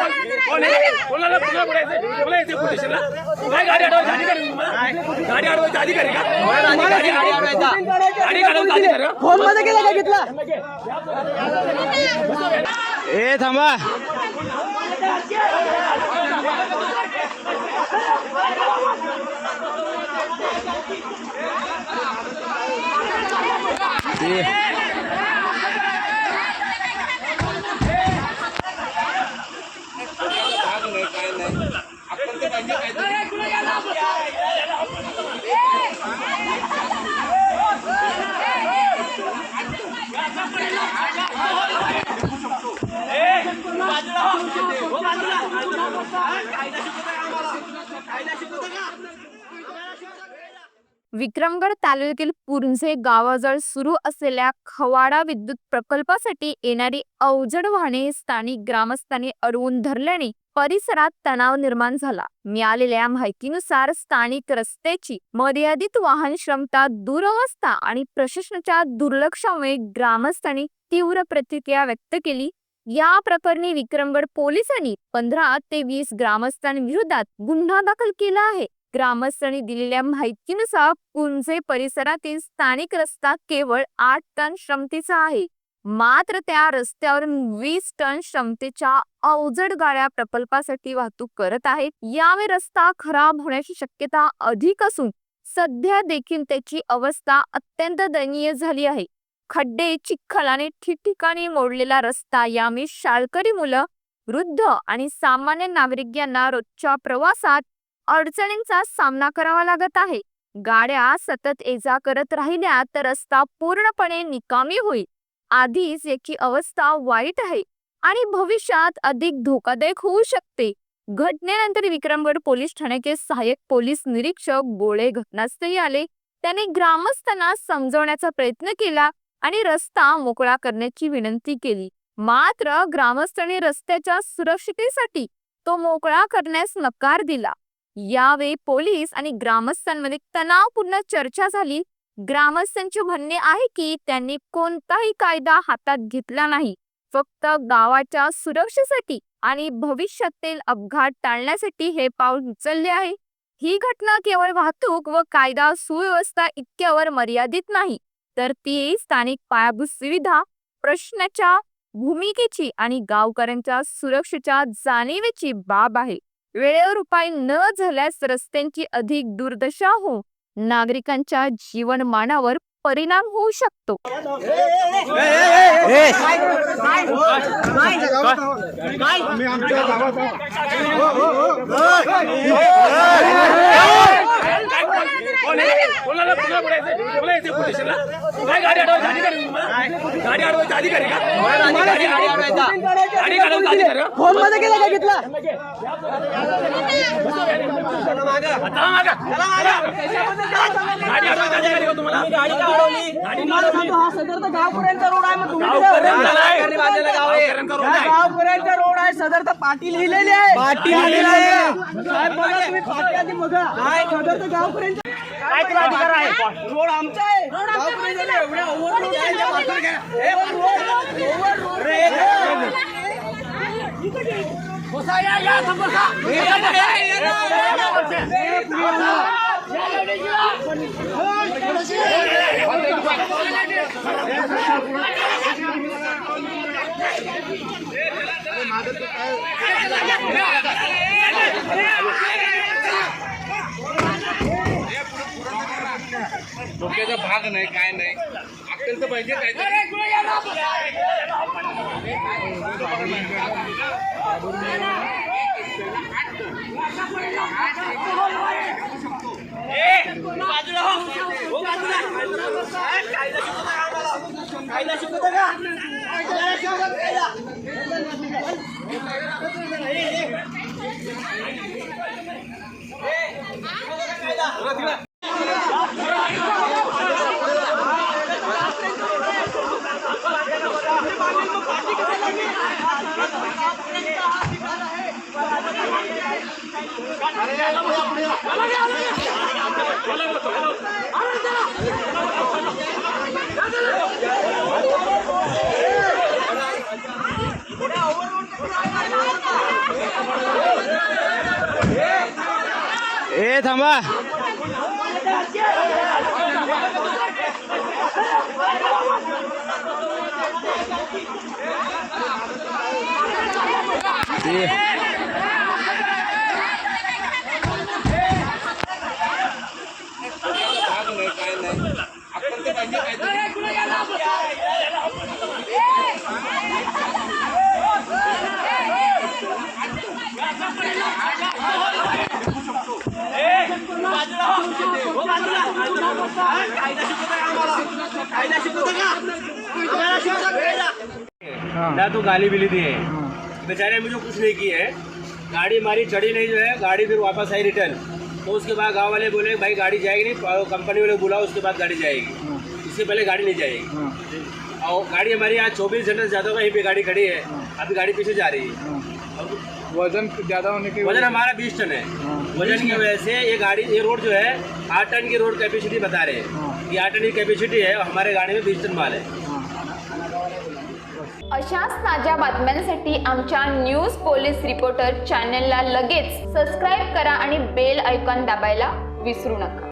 कोणाला पुन्हा बोलायचं बोलायचं काय गाडी अडवायची अधिकारी गाडी अडवायची अधिकारी का गाडी गाडी अडवायचा अधिकारी फोनमध्ये केला का घेतला ए थांबा. 예. विक्रमगड तालुक्यातील पुरंजे गावाजवळ सुरू असलेल्या खवाडा विद्युत प्रकल्पासाठी येणारी अवजड वाहने स्थानिक ग्रामस्थांनी अडवून धरल्याने परिसरात तणाव निर्माण झाला. मिळालेल्या माहितीनुसार स्थानिक रस्त्याची मर्यादित वाहन क्षमता दुरवस्था आणि प्रशासनाच्या दुर्लक्षामुळे ग्रामस्थांनी तीव्र प्रतिक्रिया व्यक्त केली. या प्रकरणी विक्रमगड पोलिसांनी पंधरा ते वीस ग्रामस्थांविरोधात गुन्हा दाखल केला आहे. ग्रामस्थांनी दिलेल्या माहितीनुसार कुंजे परिसरातील स्थानिक रस्ता केवळ आठ टन क्षमतेचा आहे. मात्र त्या रस्त्यावरून वीस टन क्षमतेच्या अवजड गाड्या प्रकल्पासाठी वाहतूक करत आहेत. यावेळी रस्ता खराब होण्याची शक्यता अधिक असून सध्या देखील त्याची अवस्था अत्यंत दयनीय झाली आहे. खड्डे चिखल आणि ठिकठिकाणी मोडलेला रस्ता यामुळे शाळकरी मुलं वृद्ध आणि सामान्य नागरिक यांना रोजच्या प्रवासात अडचणींचा सामना करावा लागत आहे. गाड्या सतत ये जा करत राहिल्या तर रस्ता पूर्णपणे निकामी होईल. आधीच याची अवस्था वाईट आहे आणि भविष्यात अधिक धोकादायक होऊ शकते. घटनेनंतर विक्रमगड पोलीस ठाण्याचे सहाय्यक पोलीस निरीक्षक गोळे घटनास्थळी आले. त्याने ग्रामस्थांना समजवण्याचा प्रयत्न केला आणि रस्ता मोकळा करण्याची विनंती केली. मात्र ग्रामस्थांनी रस्त्याच्या सुरक्षितेसाठी तो मोकळा करण्यास नकार दिला. यावेळी पोलीस आणि ग्रामस्थांमध्ये तणावपूर्ण चर्चा झाली. ग्रामस्थांचे म्हणणे आहे की त्यांनी कोणताही कायदा हातात घेतला नाही. फक्त गावाच्या सुरक्षेसाठी आणि भविष्यातील अपघात टाळण्यासाठी हे पाऊल उचलले आहे. ही घटना केवळ वाहतूक व कायदा सुव्यवस्था इतक्यावर मर्यादित नाही तर ती स्थानिक पायाभूत सुविधा प्रश्नाच्या भूमिकेची आणि गावकऱ्यांच्या सुरक्षेच्या जाणीवेची बाब आहे. वेळेवर उपाय न झाल्यास रस्त्यांची अधिक दुर्दशा हो नागरिकांच्या जीवनमानावर परिणाम होऊ शकतो. कोणाला पुन्हा बोलायचं बोलायचं पोलीस स्टेशनला काय गाडी अडवायची अधिकारी? तुम्हाला गाडी अडवायची अधिकारी का? गाडी अडवायचा अधिकारी फोनमध्ये गेला का घेतला? गावपर्यंत रोड आहे मग गावपर्यंत रोड. आहे. सदर तर पाटी लिहिलेली आहे पाटी लिहिलेली आहे साहेब बघा तुम्ही पाटी आधी बघा सदर तर गावपर्यंत काय तुला अधिकार आहे रोड आमचा आहे मादर डोक्याचा भाग नाही काय नाही. अक्कल तर पाहिजे काय ए थांबा Yeah. ना तो गाली बिली दी है। बेचारे मुझे कुछ नहीं की है। गाड़ी हमारी चढ़ी नहीं जो है गाड़ी फिर वापस आई रिटर्न। तो उसके बाद गाँव वाले बोले भाई गाड़ी जाएगी नहीं कंपनी वाले बुलाओ उसके बाद गाड़ी जाएगी। इससे पहले गाड़ी नहीं जाएगी। और गाड़ी हमारी यहाँ चौबीस घंटे से ज़्यादा का यहीं पे गाड़ी खड़ी है। अभी गाड़ी पीछे जा रही है। वज़न ज़्यादा होने की वज़न हमारा बीस टन है। वज़न की वजह से ये गाड़ी ये रोड जो है आठ टन की रोड कैपेसिटी बता रहे हैं। ये आठ टन की कैपेसिटी है और हमारे गाड़ी में बीस टन माल है। अशाच ताज्या बातम्यांसाठी आमच्या न्यूज पोलीस रिपोर्टर चॅनलला लगेच सबस्क्राईब करा आणि बेल आयकॉन दाबायला विसरू नका.